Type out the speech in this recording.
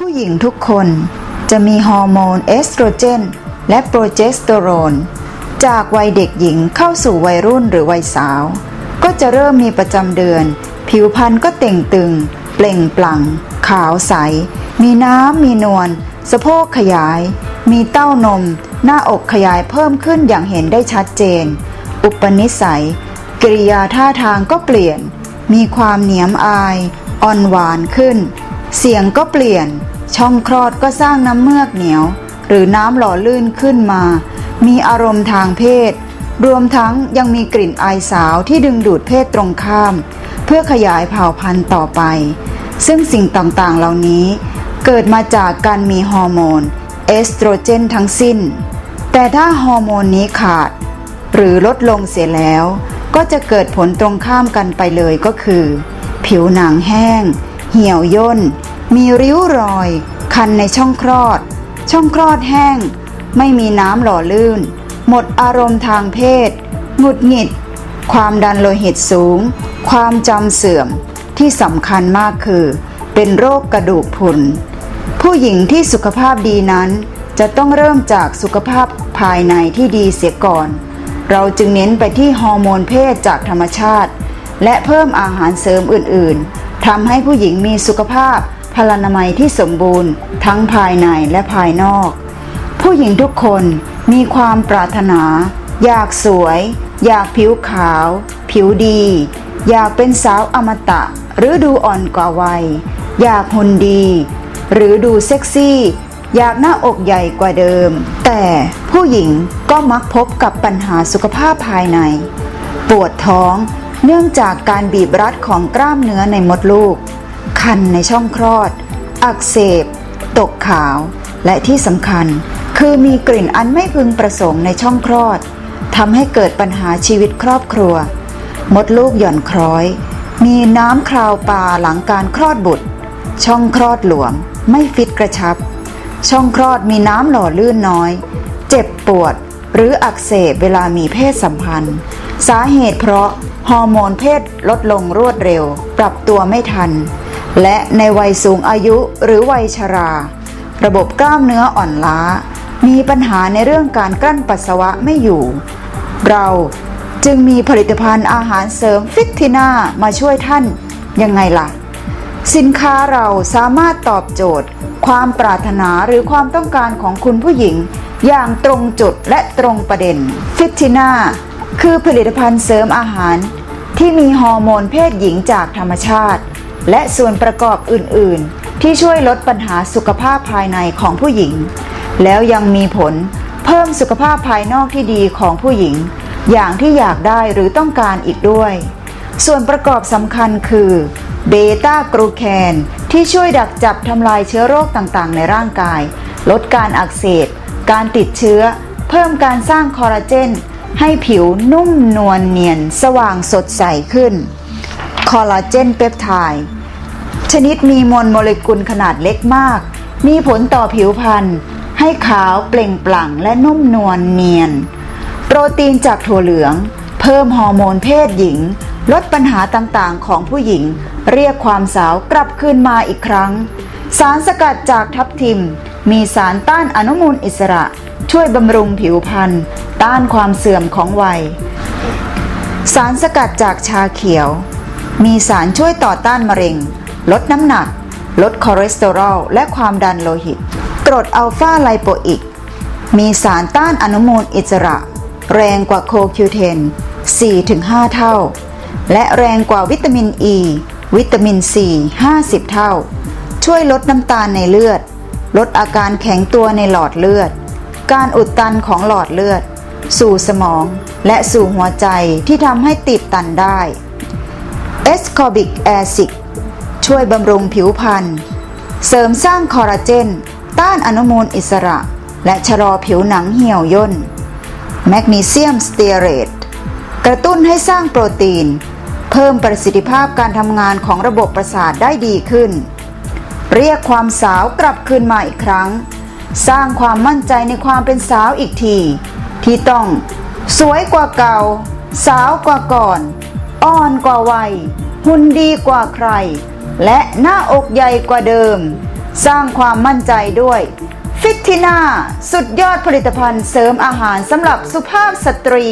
ผู้หญิงทุกคนจะมีฮอร์โมนเอสโตรเจน และโปรเจสเตอโรน จากวัยเด็กหญิงเข้าสู่วัยรุ่นหรือวัยสาว ก็จะเริ่มมีประจำเดือน ผิวพรรณก็เต่งตึง เปล่งปลั่ง ขาวใส มีน้ำมีนวลสะโพกขยาย มีเต้านม หน้าอกขยายเพิ่มขึ้นอย่างเห็นได้ชัดเจน อุปนิสัยกริยาท่าทางก็เปลี่ยน มีความเหนียมอาย อ่อนหวานขึ้น เสียงก็เปลี่ยน ช่องคลอดก็สร้างน้ำเมือกเหนียว หรือน้ำหล่อลื่นขึ้นมา มีอารมณ์ทางเพศ รวมทั้งยังมีกลิ่นอายสาวที่ดึงดูดเพศตรงข้าม เพื่อขยายเผ่าพันธุ์ต่อไป ซึ่งสิ่งต่างๆเหล่านี้ เกิดมาจากการมีฮอร์โมน เอสโตรเจนทั้งสิ้น แต่ถ้าฮอร์โมนนี้ขาด หรือลดลงเสียแล้ว ก็จะเกิดผลตรงข้ามกันไปเลยก็คือ ผิวหนังแห้ง เหี่ยวย่น มีริ้วรอย คันในช่องคลอด ช่องคลอดแห้ง ไม่มีน้ำหล่อลื่น หมดอารมณ์ทางเพศ หงุดหงิด ความดันโลหิตสูง ความจำเสื่อม ที่สำคัญมากคือ เป็นโรคกระดูกพรุน ผู้หญิงที่สุขภาพดีนั้น จะต้องเริ่มจากสุขภาพภายในที่ดีเสียก่อน เราจึงเน้นไปที่ฮอร์โมนเพศจากธรรมชาติ และเพิ่มอาหารเสริมอื่น ๆทำให้ผู้หญิงมีสุขภาพ พลานามัยที่สมบูรณ์ ทั้งภายในและภายนอก ผู้หญิงทุกคนมีความปรารถนา อยากสวย อยากผิวขาว ผิวดี อยากเป็นสาวอมตะ หรือดูอ่อนกว่าวัย อยากหุ่นดี หรือดูเซ็กซี่ อยากหน้าอกใหญ่กว่าเดิม แต่ผู้หญิงก็มักพบกับปัญหาสุขภาพภายใน ปวดท้องเนื่องจากการบีบรัดของกล้ามเนื้อในมดลูก คันในช่องคลอด อักเสบ ตกขาว และที่สำคัญ คือมีกลิ่นอันไม่พึงประสงค์ในช่องคลอดทำให้เกิดปัญหาชีวิตครอบครัว มดลูกหย่อนคล้อย มีน้ำคราวปลาหลังการคลอดบุตร ช่องคลอดหลวม ไม่ฟิตกระชับ ช่องคลอดมีน้ำหล่อลื่นน้อย เจ็บปวดหรืออักเสบเวลามีเพศสัมพันธ์ สาเหตุเพราะฮอร์โมนเพศลดลงรวดเร็ว ปรับตัวไม่ทัน และในวัยสูงอายุหรือวัยชรา ระบบกล้ามเนื้ออ่อนล้า มีปัญหาในเรื่องการกลั้นปัสสาวะไม่อยู่ เราจึงมีผลิตภัณฑ์อาหารเสริมฟิตทิน่ามาช่วยท่านยังไงล่ะ สินค้าเราสามารถตอบโจทย์ ความปรารถนาหรือความต้องการของคุณผู้หญิง อย่างตรงจุดและตรงประเด็นฟิตทิน่าคือผลิตภัณฑ์เสริมอาหารที่มีฮอร์โมนเพศหญิงจากธรรมชาติ และส่วนประกอบอื่นๆ ที่ช่วยลดปัญหาสุขภาพภายในของผู้หญิง แล้วยังมีผลเพิ่มสุขภาพภายนอกที่ดีของผู้หญิง อย่างที่อยากได้หรือต้องการอีกด้วย ส่วนประกอบสำคัญคือเบต้ากรูแคนที่ช่วยดักจับทำลายเชื้อโรคต่างๆ ในร่างกาย ลดการอักเสบ การติดเชื้อ เพิ่มการสร้างคอลลาเจน ให้ผิวนุ่มนวลเนียน สว่างสดใสขึ้น คอลลาเจนเปปไทด์ ชนิดมีมวลโมเลกุลขนาดเล็กมาก มีผลต่อผิวพรรณให้ขาวเปล่งปลั่งและนุ่มนวลเนียน โปรตีนจากถั่วเหลือง เพิ่มฮอร์โมนเพศหญิง ลดปัญหาต่างๆของผู้หญิง เรียกความสาวกลับคืนมาอีกครั้ง สารสกัดจากทับทิม มีสารต้านอนุมูลอิสระ ช่วยบำรุงผิวพรรณต้านความเสื่อมของวัย สารสกัดจากชาเขียว มีสารช่วยต่อต้านมะเร็ง ลดน้ำหนัก ลดคอเลสเตอรอลและความดันโลหิต กรดอัลฟาไลโปอิก มีสารต้านอนุมูลอิสระ แรงกว่าโคคิวเทน 4-5 เท่า และแรงกว่าวิตามินอ e, ีวิตามินซี50 เท่า ช่วยลดน้ำตาลในเลือด ลดอาการแข็งตัวในหลอดเลือด การอุดตันของหลอดเลือด สู่สมองและสู่หัวใจที่ทำให้ติดตันได้เอ ช่วยบำรุงผิวพรรณ เสริมสร้างคอลลาเจน ต้านอนุมูลอิสระ และชะลอผิวหนังเหี่ยวย่น แมกนีเซียมสเตียเรต กระตุ้นให้สร้างโปรตีน เพิ่มประสิทธิภาพการทำงานของระบบประสาทได้ดีขึ้น เรียกความสาวกลับคืนมาอีกครั้ง สร้างความมั่นใจในความเป็นสาวอีกที ที่ต้อง สวยกว่าเก่า สาวกว่าก่อน อ่อนกว่าวัย หุ่นดีกว่าใคร และหน้าอกใหญ่กว่าเดิม สร้างความมั่นใจด้วยฟิตทิน่าสุดยอดผลิตภัณฑ์เสริมอาหารสำหรับสุภาพสตรี